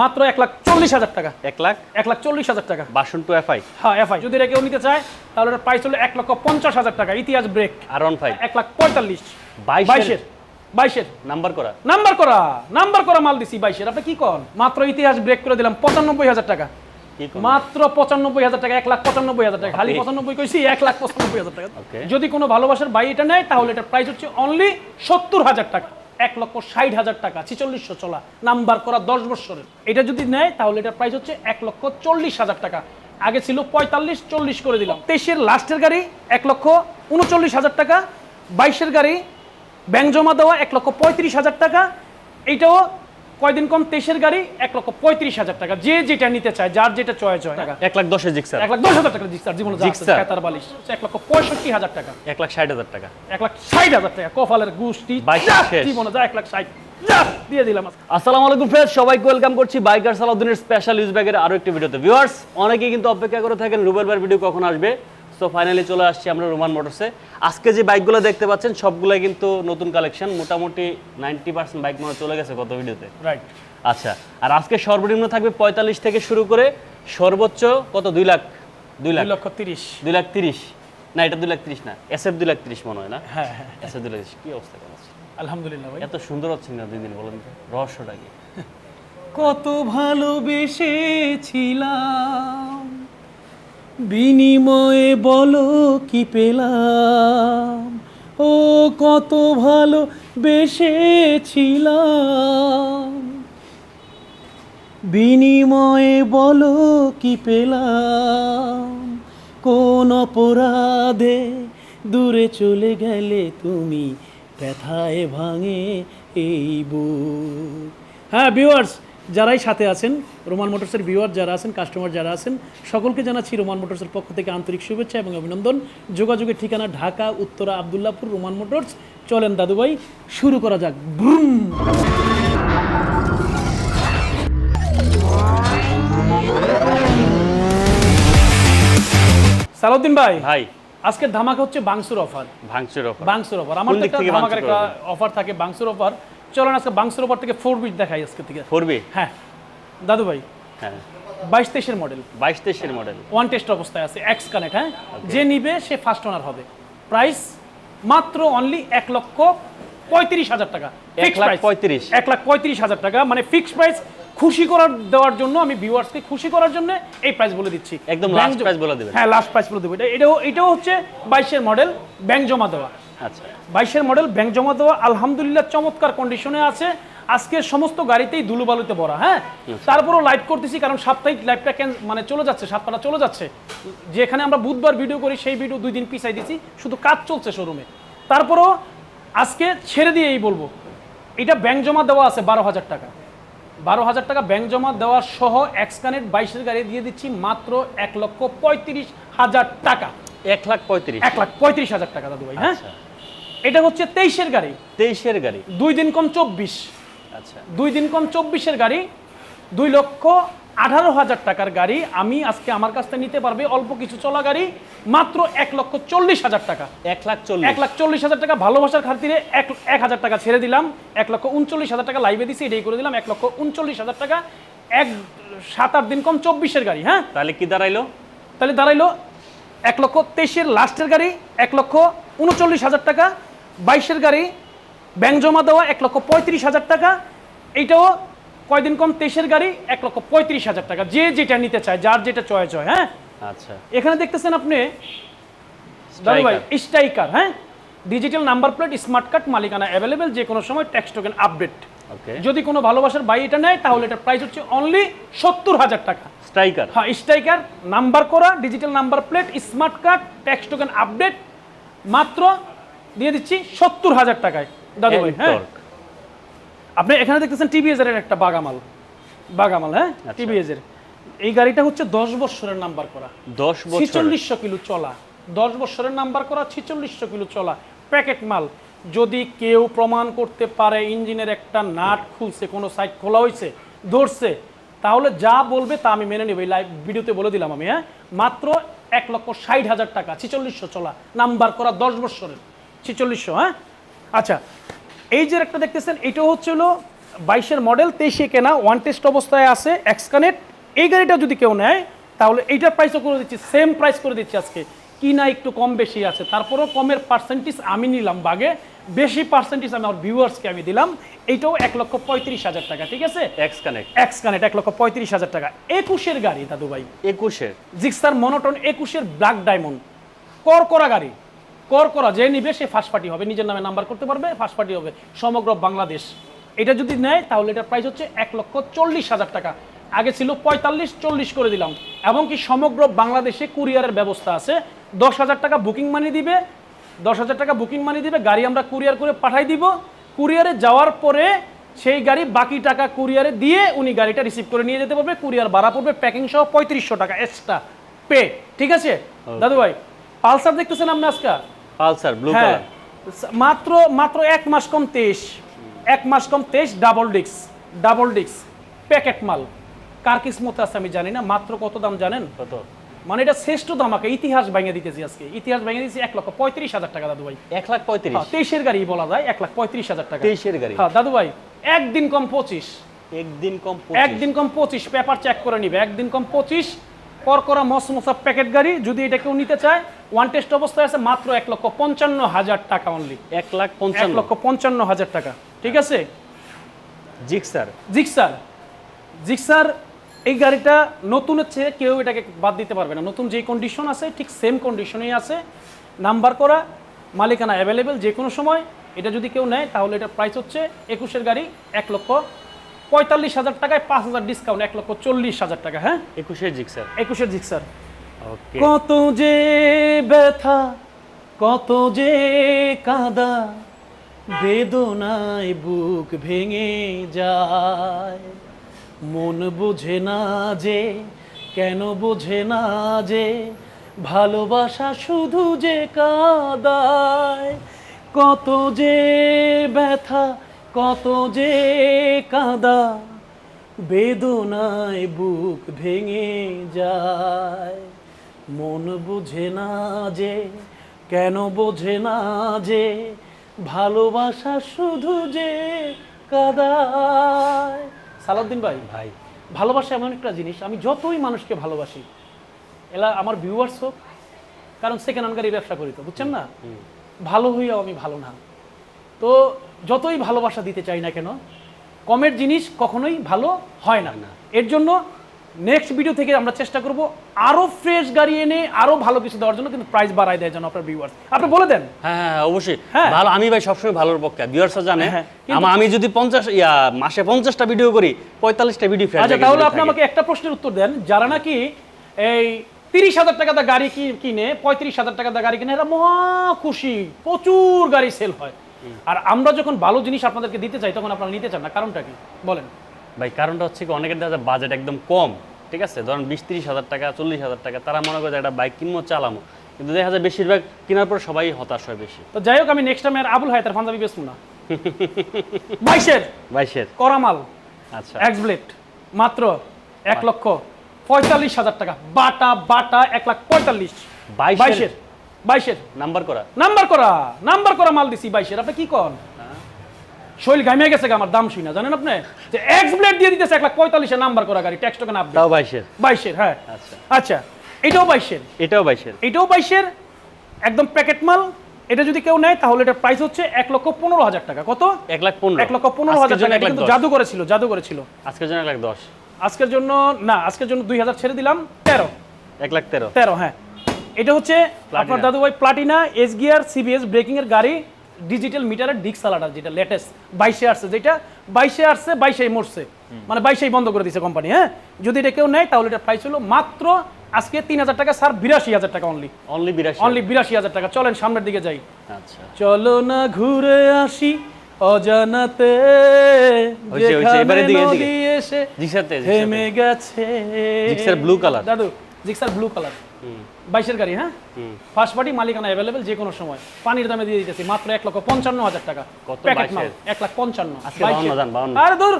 মাত্র এক লাখ চল্লিশ হাজার টাকা। এক লাখ? এক লাখ চল্লিশ হাজার টাকা। বাসন টু এফআই হ্যাঁ এফআই যদি এটা কেউ নিতে চায় তাহলে এটার প্রাইস হলো এক লক্ষ পঞ্চাশ হাজার টাকা। ইতিহাস ব্রেক আর ওয়ান ফাইভ এক লাখ পঁয়তাল্লিশ। বাইশের? বাইশের। নাম্বার করা? নাম্বার করা। নাম্বার করা মাল দিছি বাইশের। আপনি কি কন? মাত্র ইতিহাস ব্রেক করে দিলাম পঁচানব্বই হাজার টাকা। মাত্র পঁচানব্বই হাজার টাকা এক লাখ পঁচানব্বই হাজার টাকা। খালি পঁচানব্বই কইছি এক লাখ পঁচানব্বই হাজার টাকা। যদি কোনো ভালোবাসার বাই এটা নেয় তাহলে এটার প্রাইস হচ্ছে অনলি সত্তর হাজার টাকা। এক লক্ষ ষাট হাজার টাকা, ছিচল্লিশশো চলা, নাম্বার করা দশ বছরের এটা যদি নেয়, তাহলে এটার প্রাইস হচ্ছে এক লক্ষ চল্লিশ হাজার টাকা। আগে ছিল পঁয়তাল্লিশ, চল্লিশ করে দিলাম। তেইশের লাস্টের গাড়ি এক লক্ষ উনচল্লিশ হাজার টাকা, বাইশের গাড়ি ব্যাংক জমা দেওয়া এক লক্ষ পঁয়ত্রিশ হাজার টাকা। এইটাও কয়দিন কম? তেইশের গাড়ি এক লক্ষ পঁয়ত্রিশ হাজার টাকা। যে যেটা নিতে চায় যার যেটা চয়েস হয়। এক লাখ দশের জিক্সার এক লাখ দশ হাজার টাকা জিক্সার জীবনে। জিক্সার বালিশ। এক লক্ষ পঁয়ষট্টি হাজার টাকা। এক লাখ ষাট হাজার টাকা। এক লাখ ষাট হাজার টাকা। কফালের গুষ্টি জীবনে যা এক লাখ ষাট। দিয়ে দিলাম। আসসালামু আলাইকুম সবাইকে ওয়েলকাম করছি বাইকার সালাউদ্দিনের স্পেশাল ইউজ ব্যাগের আরও একটি ভিডিওতে। ভিউয়ার্স অনেকেই কিন্তু অপেক্ষা করে থাকেন রুবেল ভাইয়ের ভিডিও কখন আসবে। সো ফাইনালি চলে আসছি আমরা রোমান মোটরসে আজকে যে বাইকগুলো দেখতে পাচ্ছেন সবগুলাই কিন্তু নতুন কালেকশন মোটামুটি নাইনটি পার্সেন্ট বাইক মনে চলে গেছে গত ভিডিওতে রাইট আচ্ছা আর আজকে সর্বনিম্ন থাকবে পঁয়তাল্লিশ থেকে শুরু করে সর্বোচ্চ কত? দুই লাখ দুই লাখ। লক্ষ তিরিশ। দুই লাখ তিরিশ। না এটা দুই লাখ তিরিশ না এস এফ দুই লাখ তিরিশ মনে হয় না? হ্যাঁ হ্যাঁ। এস এফ দুই লাখ তিরিশ কি অবস্থা কেমন আছে? আলহামদুলিল্লাহ ভাই। এত সুন্দর হচ্ছে না দুই দিন বলেন তো। রহস্যটা কি? কত ভালোবেসেছিলাম। বিনিময়ে বলো কি পেলাম? ও, কত ভালো বেসেছিলাম। বিনিময়ে বলো কি পেলাম? কোন অপরাধে দূরে চলে গেলে তুমি ব্যথায় ভাঙে এই বুক। হ্যাঁ ভিউয়ার্স যারাই সাথে আছেন রোমান মোটরসের ভিউয়ার যারা আছেন কাস্টমার যারা আছেন সকলকে জানাচ্ছি রোমান মোটরসের পক্ষ থেকে আন্তরিক শুভেচ্ছা এবং অভিনন্দন। যোগাযোগের ঠিকানা ঢাকা উত্তরা আবদুল্লাপুর রোমান মোটরস চলেন দাদুভাই শুরু করা যাক। ব্রুম সালাউদ্দিন ভাই ভাই। আজকের ধামাকা হচ্ছে বাংসুর অফার ভাঙচুর অফার বাংসুর অফার আমার একটা ধামাকার একটা অফার থাকে বাংসুর অফার চলেন আজকে বাংসুর অফার থেকে ফোর বিট দেখাই আজকে থেকে। ফোরবি হ্যাঁ। দাদু ভাই হ্যাঁ। বাইশ তেইশের মডেল বাইশ তেইশের মডেল ওয়ান টেস্ট অবস্থায় আছে এক্স কানেক্ট হ্যাঁ? যে নিবে সে ফার্স্ট ওনার হবে। প্রাইস মাত্র অনলি এক লক্ষ পঁয়ত্রিশ হাজার টাকা। এক লাখ পঁয়ত্রিশ। এক লাখ পঁয়ত্রিশ হাজার টাকা। মানে ফিক্সড প্রাইস খুশি করার দেওয়ার জন্য আমি ভিউয়ার্সকে খুশি করার জন্য এই প্রাইস বলে দিচ্ছি। একদম জ- price বলে দিবেন। হ্যাঁ লাস্ট প্রাইস বলে দেবো। এটা এটাও এটাও হচ্ছে বাইশের মডেল ব্যাংক জমা দেওয়া। আচ্ছা। বাইশের মডেল ব্যাংক জমা দেওয়া আলহামদুলিল্লাহ চমৎকার কন্ডিশনে আছে। আজকে সমস্ত গাড়িতেই ধুলোবালুতে ভরা হ্যাঁ? তারপরও লাইভ করতেছি কারণ সাপ্তাহিক লাইভটা কেন মানে চলে যাচ্ছে সাতটা চলে যাচ্ছে। যেখানে আমরা বুধবার ভিডিও করি সেই ভিডিও দুই দিন পিছাই দিছি শুধু কাজ চলছে শোরুমে তারপরও আজকে ছেড়ে দিয়েই বলব এটা ব্যাংক জমা দেওয়া আছে বারো হাজার টাকা। বারো হাজার টাকা ব্যাংক জমা দেওয়া সহ এক্সকানেট বাইশের গাড়ি দিয়ে দিচ্ছি মাত্র এক লক্ষ পঁয়ত্রিশ হাজার টাকা। এক লাখ পঁয়ত্রিশ। এক লাখ পঁয়ত্রিশ হাজার টাকা দাদু ভাই হ্যাঁ? আচ্ছা। এটা হচ্ছে তেইশের গাড়ি। তেইশের গাড়ি। দুই দিন কম চব্বিশ। আচ্ছা। দুই দিন কম চব্বিশের গাড়ি দুই লক্ষ আঠারো হাজার টাকার গাড়ি। আমি আজকে আমার কাছ থেকে নিতে পারবে অল্প কিছু চলা গাড়ি মাত্র এক লক্ষ চল্লিশ হাজার টাকা। এক লাখ চল্লিশ। এক লাখ চল্লিশ হাজার টাকা ভালোবাসার খাতিরে এক এক হাজার টাকা ছেড়ে দিলাম। এক লক্ষ উনচল্লিশ হাজার টাকা লাইভে দিছি এটাই করে দিলাম। এক লক্ষ উনচল্লিশ হাজার টাকা এক সাত আট দিন কম চব্বিশের গাড়ি হ্যাঁ? তাহলে কি দাঁড়াইলো? তাহলে দাঁড়াইলো এক লক্ষ তেইশের লাস্টের গাড়ি এক লক্ষ উনচল্লিশ হাজার টাকা। বাইশের গাড়ি ব্যাংক জমা দেওয়া এক লক্ষ পঁয়ত্রিশ হাজার টাকা। এইটাও কয়দিন কম তেইশের গাড়ি এক লক্ষ পঁয়ত্রিশ হাজার টাকা। যে যেটা নিতে চায় যার যেটা চয়েস হয় হ্যাঁ? আচ্ছা। এখানে দেখতেছেন আপনি দাদু ভাই স্ট্রাইকার হ্যাঁ? Digital number plate smart card মালিকানা অ্যাভেলেবেল যে কোনো সময় ট্যাক্স টোকেন আপডেট যদি কোনো ভালোবাসার বাই এটা নেয় তাহলে এটার প্রাইস হচ্ছে অনলি সত্তর হাজার টাকা। স্ট্রাইকার হ্যাঁ স্ট্রাইকার নাম্বার করা digital number plate smart card tax token update মাত্র দিয়ে দিচ্ছি সত্তর হাজার টাকায়। দাদু ভাই হ্যাঁ? আপনি এখানে দেখতেছেন টিভিএস এর একটা বাগামাল। বাগামাল হ্যাঁ? আচ্ছা। টিভিএস এর। এই গাড়িটা হচ্ছে দশ বছরের নাম্বার করা। দশ বছর ছিচল্লিশশো কিলো চলা। দশ বছরের নাম্বার করা ছিচল্লিশশো কিলো চলা। প্যাকেট মাল। যদি কেউ প্রমাণ করতে পারে ইঞ্জিনের একটা নাট খুলছে, কোনো সাইড খোলা হয়েছে ধরছে, তাহলে যা বলবে তা আমি মেনে নেব। এই লাইভ ভিডিওতে বলে দিলাম আমি হ্যাঁ? মাত্র এক লক্ষ ষাট হাজার টাকা, ছিচল্লিশশো চলা, নাম্বার করা দশ বছরের ছিচল্লিশশো হ্যাঁ? আচ্ছা এই যে একটা দেখতেছেন এটাও হচ্ছে বাইশের মডেল তেইশে কেনা ওয়ান টেস্ট অবস্থায় আছে এক্সকানেট এই গাড়িটা যদি কেউ নেয়, তাহলে এইটার প্রাইসও করে দিচ্ছি সেম প্রাইস করে দিচ্ছি আজকে। কি না একটু কম বেশি আছে, তারপরেও কমের পার্সেন্টেজ আমি নিলাম বাগে। বেশি পার্সেন্টেজ আমি আমার ভিউয়ার্সকে আমি দিলাম এইটাও এক লক্ষ পঁয়ত্রিশ হাজার টাকা ঠিক আছে? এক্স কানেক্ট এক্স কানেক্ট এক লক্ষ পঁয়ত্রিশ হাজার টাকা। একুশের গাড়ি দাদু ভাই। একুশের? জিক্সার মনোটন একুশের ব্ল্যাক ডায়মন্ড কর করা গাড়ি। কর করা যে নিবে সে ফার্স্ট পার্টি হবে। নিজের নামে নাম্বার করতে পারবে ফার্স্ট পার্টি হবে। সমগ্র বাংলাদেশ। এটা যদি নেয় তাহলে এটার প্রাইস হচ্ছে এক লক্ষ চল্লিশ হাজার টাকা। আগে ছিল পঁয়তাল্লিশ চল্লিশ করে দিলাম। এবং কি সমগ্র বাংলাদেশে কুরিয়ারের ব্যবস্থা আছে। দশ হাজার টাকা বুকিং মানি দিবে দশ হাজার টাকা বুকিং মানি দিবে গাড়ি আমরা কুরিয়ার করে পাঠাই দিব। কুরিয়ারে যাওয়ার পরে সেই গাড়ি বাকি টাকা কুরিয়ারে দিয়ে উনি গাড়িটা রিসিভ করে নিয়ে যেতে পারবে। কুরিয়ার ভাড়া পড়বে প্যাকিং সহ পঁয়ত্রিশশো টাকা এক্সট্রা পে ঠিক আছে? দাদু ভাই পালসার দেখতেছেন আপনি আজকে পালসার ব্লু হ্যাঁ। কালার মাত্র মাত্র এক মাস কম তেইশ এক মাস কম তেইশ ডাবল ডিক্স ডাবল ডিক্স প্যাকেট মাল। কার কিসমতে আছে আমি জানি না মাত্র কত দাম জানেন? কত? মানে এটা শ্রেষ্ঠ আমাকে ইতিহাস ভেঙে দিতেছি আজকে। ইতিহাস ভেঙে দিতেছি এক লক্ষ পঁয়ত্রিশ হাজার টাকা দাদু ভাই। এক লাখ পঁয়ত্রিশ। হ্যাঁ, তেইশের গাড়ি বলা যায় এক লাখ পঁয়ত্রিশ হাজার টাকা। তেইশের গাড়ি। হ্যাঁ দাদু ভাই একদিন কম পঁচিশ। একদিন কম একদিন কম পঁচিশ পেপার চেক করে নিবে। একদিন কম পঁচিশ কর করা মস মশা প্যাকেট গাড়ি যদি এটা কেউ নিতে চায় ওয়ান টেস্ট অবস্থায় আছে মাত্র এক লক্ষ পঞ্চান্ন হাজার টাকা অনলি এক লাখ পঞ্চান্ন। লক্ষ পঞ্চান্ন হাজার টাকা। ঠিক আছে? জিক্সার। জিক্সার। জিক্সার এই গাড়িটা নতুন হচ্ছে কেউ এটাকে বাদ দিতে পারবে না। নতুন যে কন্ডিশন আছে ঠিক সেম কন্ডিশনেই আছে। নাম্বার করা মালিকানা অ্যাভেলেবেল যে কোনো সময়। এটা যদি কেউ নেয় তাহলে এটা প্রাইস হচ্ছে একুশের গাড়ি এক লক্ষ পঁয়তাল্লিশ হাজার টাকায় পাঁচ হাজার ডিসকাউন্ট এক লক্ষ চল্লিশ হাজার টাকা হ্যাঁ? একুশের জিক্সার একুশের জিক্সার কত যে ব্যথা কত যে কাদা বেদনায় বুক ভেঙে যায়। মন বোঝে না যে, কেন বোঝে না যে, ভালোবাসা শুধু যে কাদায়, কত যে ব্যথা, কত যে কাদা, বেদনায় বুক ভেঙে যায়। মন বোঝে না যে, কেন বোঝে না যে, ভালোবাসা শুধু যে কাদায় সালাউদ্দিন ভাই ভাই। ভালোবাসা এমন একটা জিনিস আমি যতই মানুষকে ভালোবাসি এলা আমার ভিউয়ার্স হোক কারণ সেকেন্ড হ্যান্ড গাড়ি ব্যবসা করি তো বুঝছেন না? ভালো হইয়াও আমি ভালো না। তো যতই ভালোবাসা দিতে চাই না কেন কমের জিনিস কখনোই ভালো হয় না। না। এর জন্য নেক্সট ভিডিও থেকে আমরা চেষ্টা করব আরও ফ্রেশ গাড়ি এনে আরও ভালো কিছু দেওয়ার জন্য কিন্তু প্রাইস বাড়ায় দেয় যেন আপনার ভিউয়ার্স আপনি বলে দেন। হ্যাঁ হ্যাঁ অবশ্যই। হ্যাঁ। ভালো আমি ভাই সবসময় ভালোর পক্ষে ভিউয়ার্সরা জানে। হ্যাঁ, আমি যদি পঞ্চাশ ইয়া মাসে পঞ্চাশটা ভিডিও করি পঁয়তাল্লিশটা ভিডিও ফ্রেশ আচ্ছা তাহলে আপনি আমাকে একটা প্রশ্নের উত্তর দেন। যারা নাকি এই তিরিশ হাজার টাকা দা গাড়ি কিনে পঁয়ত্রিশ হাজার টাকা দা গাড়ি কিনে এরা মহা খুশি। প্রচুর গাড়ি সেল হয়। আর আমরা যখন ভালো জিনিস আপনাদেরকে দিতে চাই তখন আপনারা নিতে চান না। কারণটা কি? বলেন। ভাই কারণটা হচ্ছে কি অনেকের দেখা যায় বাজেট একদম কম ঠিক আছে? ধরেন বিশ তিরিশ হাজার টাকা চল্লিশ হাজার টাকা তারা মনে করে যে একটা বাইক কিনবো চালামো কিন্তু দেখা যায় বেশিরভাগ কেনার পর সবাই হতাশ হয় বেশি। তো যাই হোক আমি নেক্সট টাইম আর আবুল হায়াতের পাঞ্জাবি বেসবো না। বাইশের। বাইশের। করামাল আচ্ছা। এক্স ব্লেড মাত্র এক লক্ষ পঁয়তাল্লিশ হাজার টাকা। বাটা বাটা এক লাখ পঁয়তাল্লিশ? বাইশের। বাইশের। নাম্বার করা? নাম্বার করা। নাম্বার করা মাল দিছি বাইশের। আপনি কি কন? শৈল ঘামিয়ে গেছে আমার দাম শুই না জানেন আপনি? যে এক্স ব্লেড দিয়ে দিতেছে এক লাখ পঁয়তাল্লিশে নাম্বার করা গাড়ি ট্যাক্স টোকেন আপডেট বাইশের। বাইশের হ্যাঁ। আচ্ছা। আচ্ছা এটাও বাইশের। এটাও বাইশের। এটাও বাইশের একদম প্যাকেট মাল। এটা যদি কেউ নেয় তাহলে এটার প্রাইস হচ্ছে এক লক্ষ পনেরো হাজার টাকা। কত? এক লাখ পনেরো। এক লক্ষ পনেরো হাজার টাকা। এটা কিন্তু জাদু করেছিল জাদু করেছিল। আজকের জন্য এক লাখ দশ। আজকের জন্য না আজকের জন্য দুই হাজার ছেড়ে দিলাম তেরো। এক লাখ তেরো। তেরো হ্যাঁ। এটা হচ্ছে আপনার দাদু ভাই Platina S gear CBS braking এর গাড়ি। ডিজিটাল মিটারের ডিক্স সালাডার যেটা লেটেস্ট বাইশে আসছে যেটা বাইশে আসছে বাইশেই মরছে। মানে বাইশেই বন্ধ করে দিয়েছে কোম্পানি হ্যাঁ? যদি এটা কেউ নেয় তাহলে এটা প্রাইস হলো মাত্র আজকে তিন হাজার টাকা স্যার বিরাশি হাজার টাকা অনলি অনলি বিরাশি অনলি বিরাশি হাজার টাকা। চলেন সামনের দিকে যাই। আচ্ছা। চলো না ঘুরে আসি অজানাতে। এসে থেমে গেছে। Gixxer blue color। দাদু জিক্সার ব্লু কালার বাইশের গাড়ি হ্যাঁ? ফার্স্ট পার্টি মালিকানা অ্যাভেলেবেল যে কোনো সময়। পানির দামে দিয়ে দিতেছি মাত্র এক লক্ষ পঞ্চান্ন হাজার টাকা। প্যাকেট মাল এক লাখ পঞ্চান্ন। আজকে বাইশের। 52 যান, 52 আরে দূর!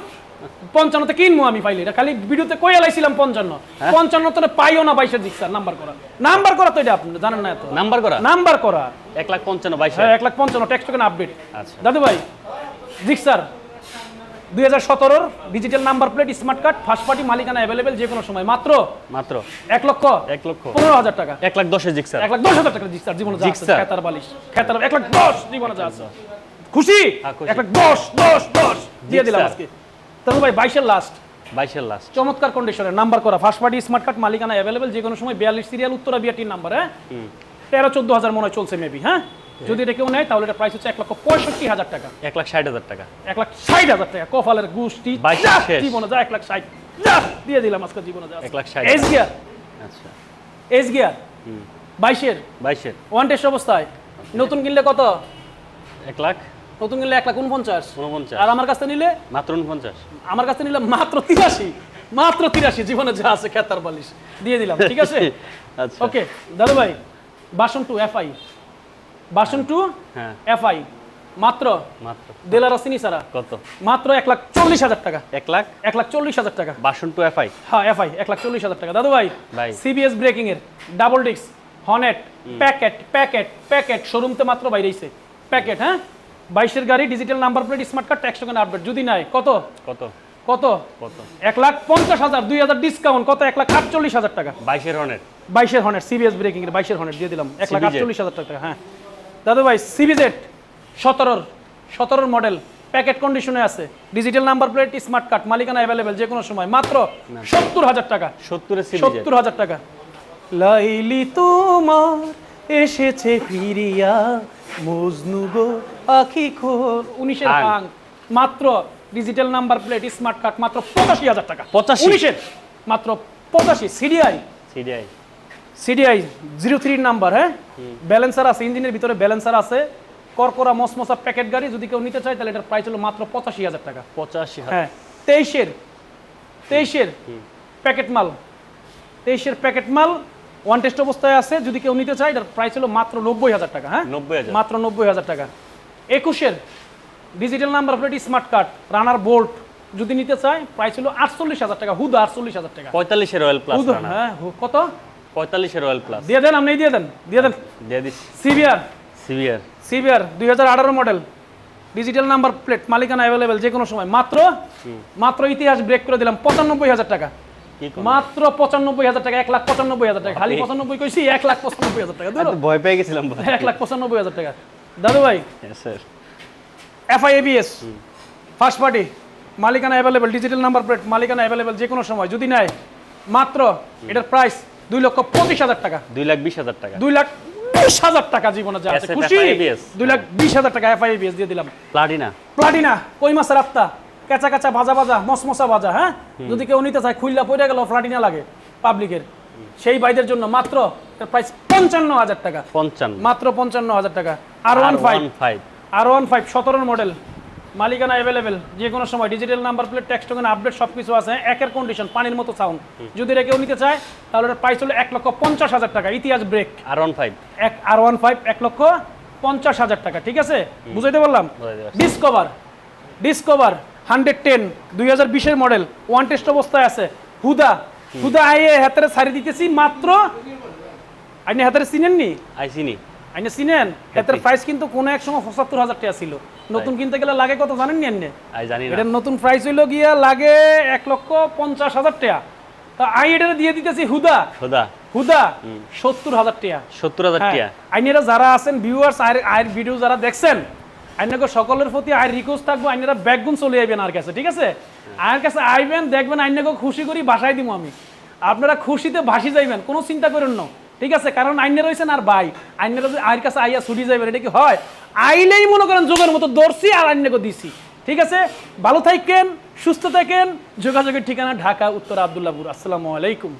পঞ্চান্নতে কিনবো আমি পাইলে এটা খালি ভিডিওতে কই আলাইছিলাম পঞ্চান্ন। হ্যাঁ? পঞ্চান্ন তো পাইও না বাইশের জিক্সার নাম্বার করা। নাম্বার করা তো এটা আপনি জানেন না এত। নাম্বার করা? নাম্বার করা। এক লাখ পঞ্চান্ন বাইশ হ্যাঁ এক লাখ পঞ্চান্ন ট্যাক্স টোকেন আপডেট আচ্ছা। দাদু ভাই জিক্সার দুই হাজার সতেরোর digital number plate smart card first party মালিকানা অ্যাভেলেবেল যে কোনো সময়। মাত্র? মাত্র। এক লক্ষ? এক লক্ষ। পনেরো হাজার টাকা। এক লাখ দশের জিক্সার। এক লাখ দশ হাজার টাকা জিক্সার জীবনে জিক্সার। খেতার বালিশ। খেতার এক লাখ দশ জীবনে যা আছে। খুশি? হ্যাঁ, এক লাখ দশ দশ দশ। দিয়ে দিলাম আজকে। তবে ভাই বাইশের লাস্ট বাইশের লাস্ট চমৎকার কন্ডিশনে নাম্বার করা। ফার্স্ট পার্টি স্মার্ট কার্ড মালিকানা অ্যাভেলেবেল যে কোনো সময় বিয়াল্লিশ সিরিয়াল উত্তরা বিয়াটির নাম্বার হ্যাঁ? তেরো চোদ্দ হাজার মনে হয় চলছে মেবি হ্যাঁ? যদি এটা কেউ নেয় তাহলে এটা প্রাইস হচ্ছে এক লক্ষ পঁয়ষট্টি হাজার টাকা। এক লাখ ষাট হাজার টাকা। এক লাখ ষাট হাজার টাকা। কফালের গুষ্টি। জীবনে যা এক লাখ ষাট। দিয়ে দিলাম আজকে জীবনে যা এক লাখ ষাট। এস গিয়ার আচ্ছা। এস গিয়ার বাইশের। বাইশের। ওয়ান টেস্ট অবস্থায়। নতুন কিনলে কত? এক লাখ। নতুন কিনলে এক লাখ উনপঞ্চাশ। আর আমার কাছে নিলে? মাত্র উনপঞ্চাশ। আমার কাছে নিলে মাত্র তিরাশি। মাত্র তিরাশি। জীবনে যা আছে খেতার বালিশ। দিয়ে দিলাম ঠিক আছে? আচ্ছা। ওকে দাদু ভাই version two FI version two হ্যাঁ। এফআই মাত্র? মাত্র। দেলারা সারা? কত? মাত্র এক লাখ চল্লিশ হাজার টাকা। এক লাখ? এক লাখ চল্লিশ হাজার টাকা। বাসন টু এফআই হ্যাঁ এফআই এক লাখ চল্লিশ হাজার টাকা। দাদু ভাই ভাই। সিবিএস ব্রেকিং এর double disc Hornet packet packet packet শোরুমতে মাত্র বাইরেছে প্যাকেট হ্যাঁ? বাইশের গাড়ি digital number plate smart card tax token update যদি নাই কত? কত? কত? কত? এক লাখ পঞ্চাশ হাজার দুই হাজার ডিসকাউন্ট কত? এক লাখ আটচল্লিশ হাজার টাকা। বাইশের রনের বাইশের হনেট সিবিএস ব্রেকিং এর বাইশের হনেট দিয়ে দিলাম। এক লাখ আটচল্লিশ হাজার টাকা হ্যাঁ। দাদু ভাই সিবিজেড সতেরোর সতেরোর মডেল প্যাকেট কন্ডিশনে আছে। Digital number plate smart card মালিকানা অ্যাভেলেবেল যে কোনো সময়। মাত্র সত্তর হাজার টাকা। সিরিজের সত্তর হাজার টাকা। লাইলি তোমার এসেছে ফিরিয়া মজনু গো আখি খোল। উনিশের ভাঙ। মাত্র digital number plate smart card মাত্র পঁচাশি হাজার টাকা। 85? উনিশের। মাত্র পঁচাশি। সিডিআই সিডিআই সিডিআই জিরো থ্রির নাম্বার হ্যাঁ? ব্যালেন্সার আছে ইঞ্জিনের ভিতরে ব্যালেন্সার আছে। করকরা মসমসা প্যাকেট গাড়ি যদি কেউ নিতে চায় তাহলে এটার প্রাইস হলো মাত্র পঁচাশি হাজার টাকা। পঁচাশি হ্যাঁ তেইশের তেইশের প্যাকেট মাল। তেইশের প্যাকেট মাল ওয়ান টেস্ট অবস্থায় আছে যদি কেউ নিতে চায় এটার প্রাইস হলো মাত্র নব্বই হাজার টাকা হ্যাঁ? নব্বই মাত্র নব্বই হাজার টাকা। একুশের digital number plate smart card Runner bolt যদি নিতে চায় প্রাইস হলো আটচল্লিশ হাজার টাকা হুদা আটচল্লিশ হাজার টাকা। পঁয়তাল্লিশের রয়্যাল প্লাস হ্যাঁ কত? পঁয়তাল্লিশের রয়্যাল প্লাস দিয়ে দেন আপনি দিয়ে দেন দিয়ে দেন। দিয়ে দিস। সিবিআর সিভিয়ার সিবিআর দুই হাজার আঠারো মডেল ডিজিটাল নাম্বার প্লেট মালিকানা অ্যাভেলেবেল যে কোনো সময়। মাত্র মাত্র ইতিহাস ব্রেক করে দিলাম পঁচানব্বই হাজার টাকা। মাত্র পঁচানব্বই হাজার টাকা এক লাখ পঁচানব্বই হাজার টাকা। খালি পঁচানব্বই কইছি এক লাখ পঁচানব্বই হাজার টাকা। ভয় পেয়ে গেছিলাম ভাই। এক লাখ পঁচানব্বই হাজার টাকা। দাদু ভাই sir FI ABS first party মালিকানা অ্যাভেলেবেল ডিজিটাল নাম্বার প্লেট মালিকানা অ্যাভেলেবেল যে কোনো সময়। যদি নেয় মাত্র এটার প্রাইস দুই লক্ষ পঁচিশ হাজার টাকা। দুই লাখ বিশ হাজার টাকা। দুই লাখ বিশ হাজার টাকা জীবনে যা আছে। খুশি? দুই লাখ বিশ হাজার টাকা দিয়ে দিলাম। প্লাটিনা। প্লাটিনা কই মাছের আত্মা? কাঁচা কাঁচা ভাজা ভাজা মসমসা ভাজা হ্যাঁ? যদি কেউ নিতে চায় খুললা পড়ে গেল প্লাটিনা লাগে পাবলিকের। সেই বাইদের জন্য মাত্র প্রাইস পঞ্চান্ন হাজার টাকা। পঞ্চান্ন। মাত্র পঞ্চান্ন হাজার টাকা। R one five five R one five সতেরোর মডেল মালিকানা অ্যাভেলেবেল যে কোনো সময় digital number plate tax token update সব কিছু আছে একের কন্ডিশন পানির মতো সাউন্ড যদি এটা কেউ নিতে চায় তাহলে এটার প্রাইস হলো এক লক্ষ পঞ্চাশ হাজার টাকা ইতিহাস ব্রেক আর ওয়ান ফাইভ এক আর ওয়ান ফাইভ এক লক্ষ পঞ্চাশ হাজার টাকা ঠিক আছে? বুঝাইতে পারলাম? ডিসকভার ডিসকভার হান্ড্রেড টেন দুই হাজার বিশের মডেল ওয়ান টেস্ট অবস্থায় আছে। হুদা হুদা আইয়ে হাতের সারি দিতেছি মাত্র আপনি হাতের চিনেননি? আই চিনি আপনি চিনেন? হাতের প্রাইস কিন্তু কোনো এক সময় পঁচাত্তর হাজার টাকা ছিল। নতুন কিনতে গেলে লাগে কত জানেন নি আপনি আই জানি না। এটার নতুন প্রাইস হইল গিয়া লাগে এক লক্ষ পঞ্চাশ হাজার টাকা। তা আই এটা দিয়ে দিতেছি হুদা। সোদা হুদা সত্তর হাজার টাকা। সত্তর হাজার টিয়া আইনেরা যারা আছেন ভিউয়ার্স আর আয়ের ভিডিও যারা দেখছেন আইনাকে সকলের প্রতি আয়ের রিকোয়েস্ট থাকব আইনেরা ব্যাকগুন চলে যাবেন আর কাছে ঠিক আছে? আয়ের কাছে আইবেন দেখবেন আইনাকে খুশি করি বাসায় দিব আমি। আপনারা খুশিতে ভাসি যাইবেন কোনো চিন্তা করেন না। ঠিক আছে, কারণ আইনে রয়েছেন আর ভাই। আইনে আয়ের কাছে আইয়া ছুটি যাইবেন এটা কি হয়? আইলেই মনে করেন যোগের মতো দর্শি আর আইনাকে দিছি। ঠিক আছে? ভালো থাকেন, সুস্থ থাকেন। যোগাযোগের ঠিকানা ঢাকা, উত্তর আবদুল্লাপুর আসসালামু আলাইকুম।